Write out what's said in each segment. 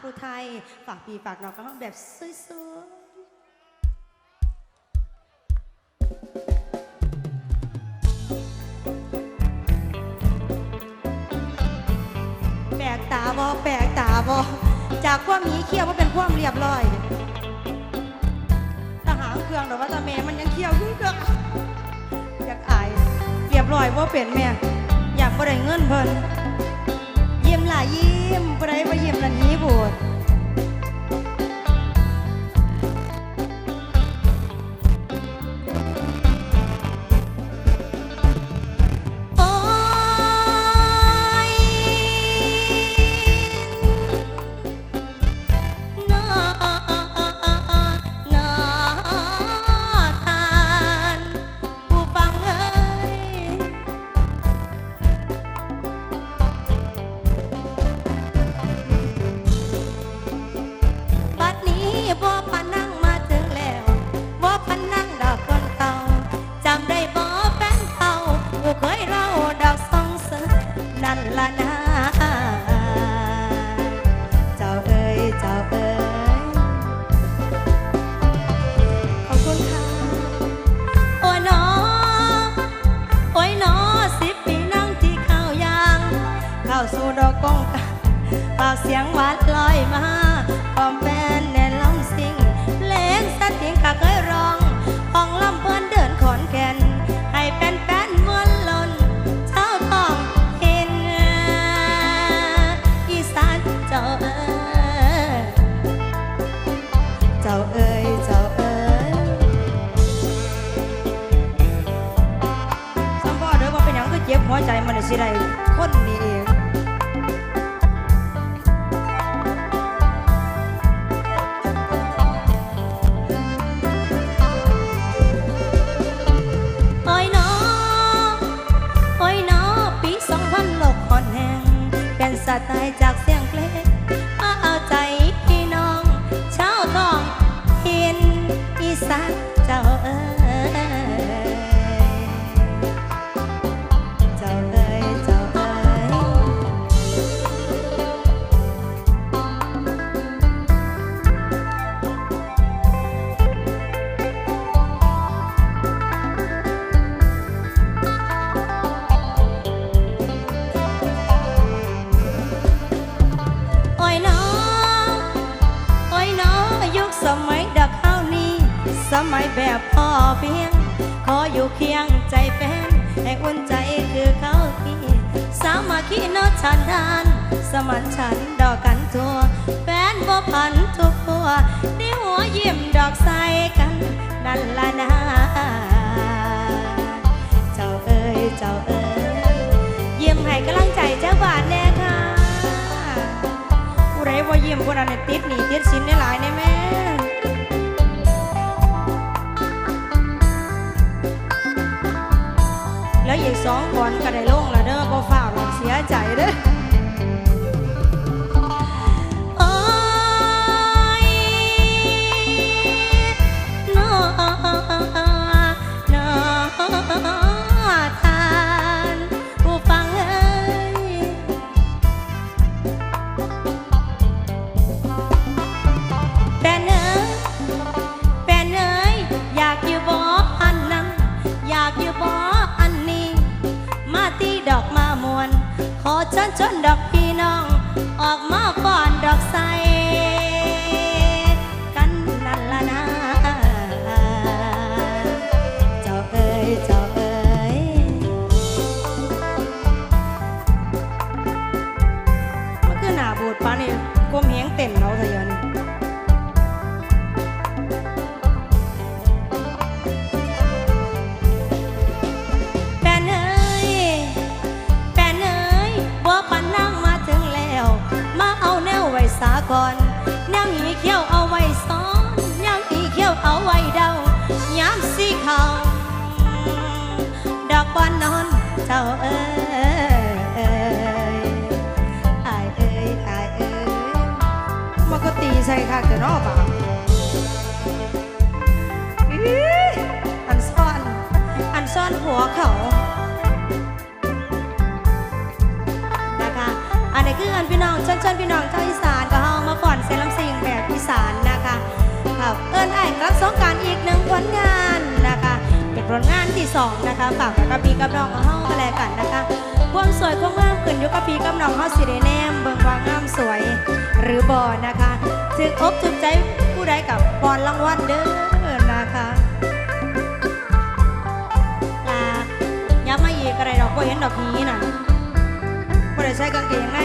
ครูไทย ฝากพี่ฝากน้องก็แบบสวยๆแปลกตาบอแปลกตาบอจากความหมีเขี้ยวว่าเป็นความเรียบร้อยทหารเครื่องหรือว่าตาเมมันยังเขี้ยวอยู่เด้ออยากอายเรียบร้อยว่าเป็นแม่อยากบ่ได้เงินเพิ่นยิ้มหล่ะยิ้ มบ่ได้บ่ยิ้มนันนี้บูดโอยมาพร้อมแฟนแน่นลำซิงเพลงสติงข้าเคยร้องห้องลำเพลินเดินขอนแก่นให้เป็นแฟนมวนลนเช้าต้องเห็นอีสานเจ้าเอ๋ยเจ้าเอ๋ยเจ้าเอ๋ยสัมพ่อเด้อว่าเป็นหยังก็เจ็บหัวใจมันสิได้ แบบพ่อเพียง ขออยู่เคียงใจแฟนให้อุ่นใจคือเขาที่สามัคคีเนอชันดาน สมันฉันดอกกันทั่วแฟนบ่พันทุกหัวได้หัวยิ้มดอกใสกัน นั่นละนะเจ้าเอ๋ยเจ้าเอ๋ยยิ้มให้กำลังใจเจ้าบานแน่ค่ะผู้ใดบ่ยิ้มผู้นั้นติดหนีติดสินได้หลายแน่แม่ ยอีกสองคนก็ได้ลงละเด้อบ่ฝ่าหรอกเสียใจเด้อ เนาะอันซ่อน อันซ่อนหัวเขานะคะอันนี้คืออันพี่น้องชนชนพี่น้องชาวอีสานก็ห้องมาฝอนเซลัมซิงแบบอีสานนะคะครับเอิ้นไอ้รักสองการอีกหนึ่งผลงานนะคะ เป็นผลงานที่สองนะคะฝากกับพี่กับน้องของเาแลกกันนะคะ ความสวยความงามขึ้นอยู่กับพี่กับนองเฮาสิได้แนมเบิ่งว่างามสวย หรือบ่นะคะถึงอบถูกใจผู้ใดกับบอรรางวัลเด้อนะคะลาย้ำมาอีกอะไรดอกบ่เห็นดอกนี้น่ะบ่ไดใช้กางเกงใน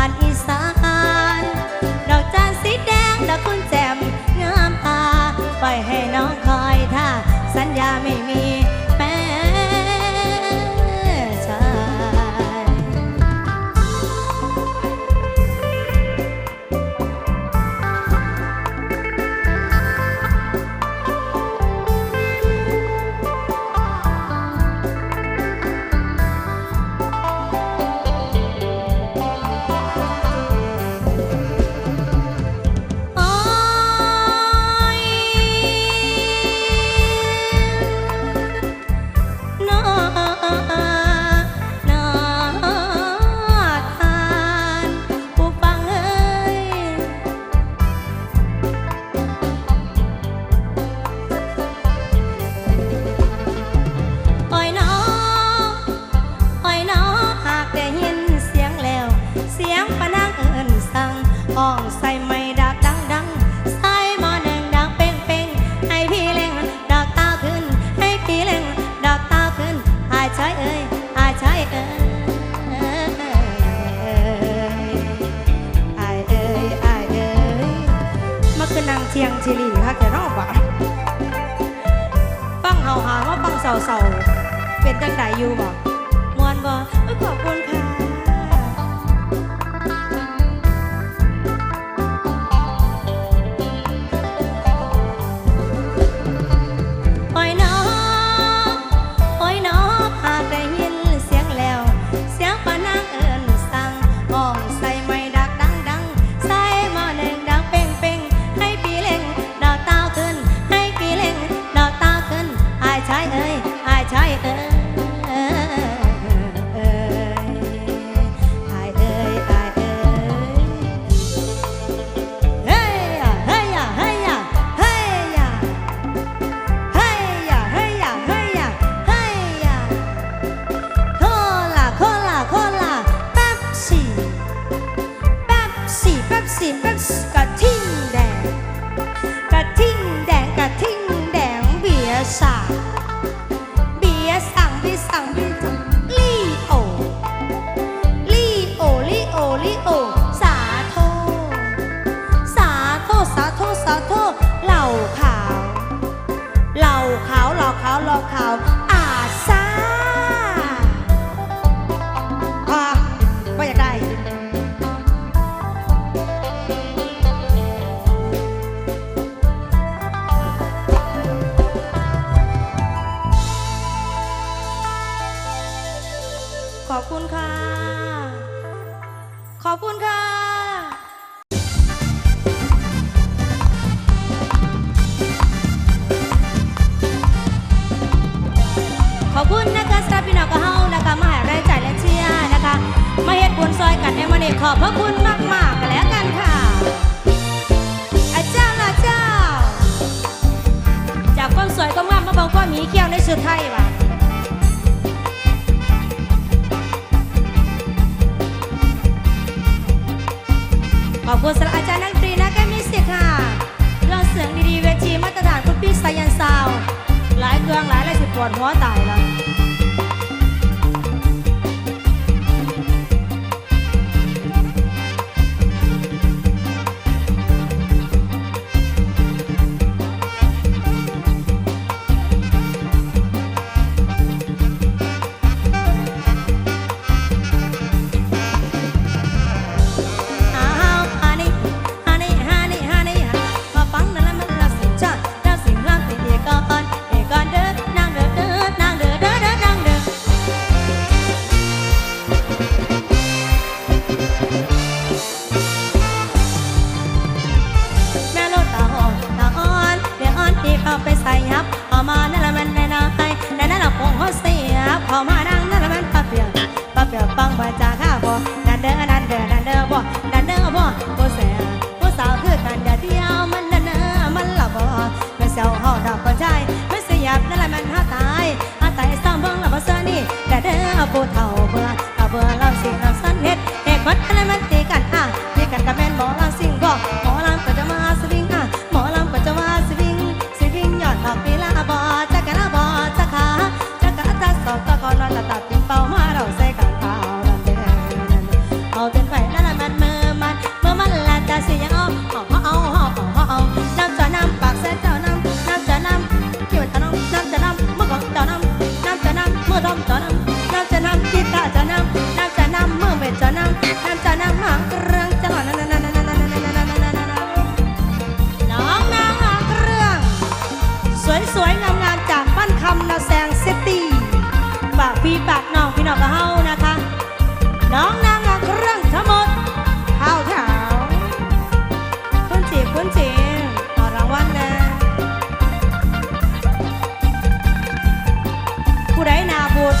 านอีสาน Sai ขอบคุณสำรัอาจารย์นักดนตรีนะแกมิสิกค่ะเครื่องเสียงดีๆเวทีมาตรฐานคุณพี่สายันซาว หลายเครื่องหลายหลายสิบปวดหัวตายแล้ว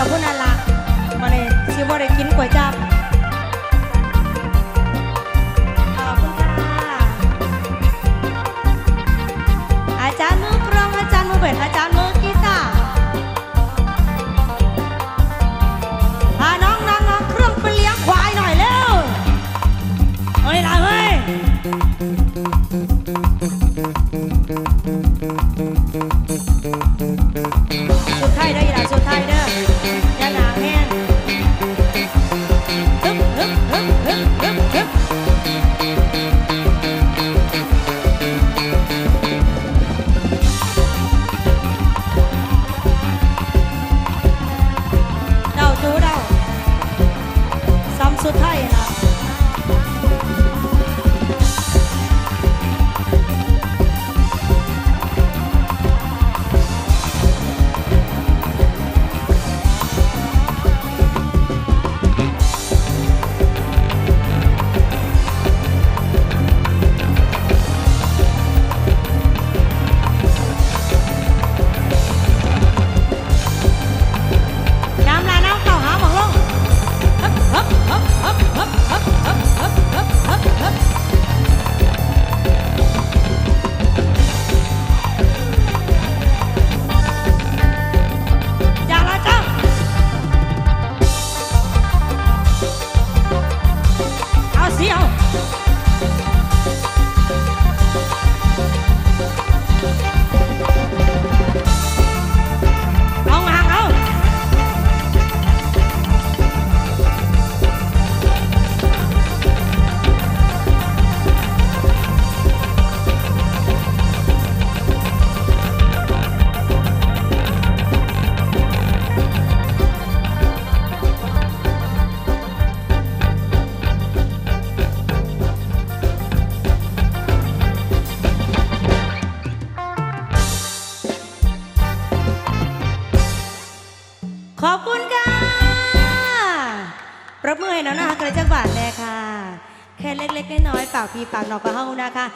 Capona ากพี่ฝากน้องก็เฮานะคะ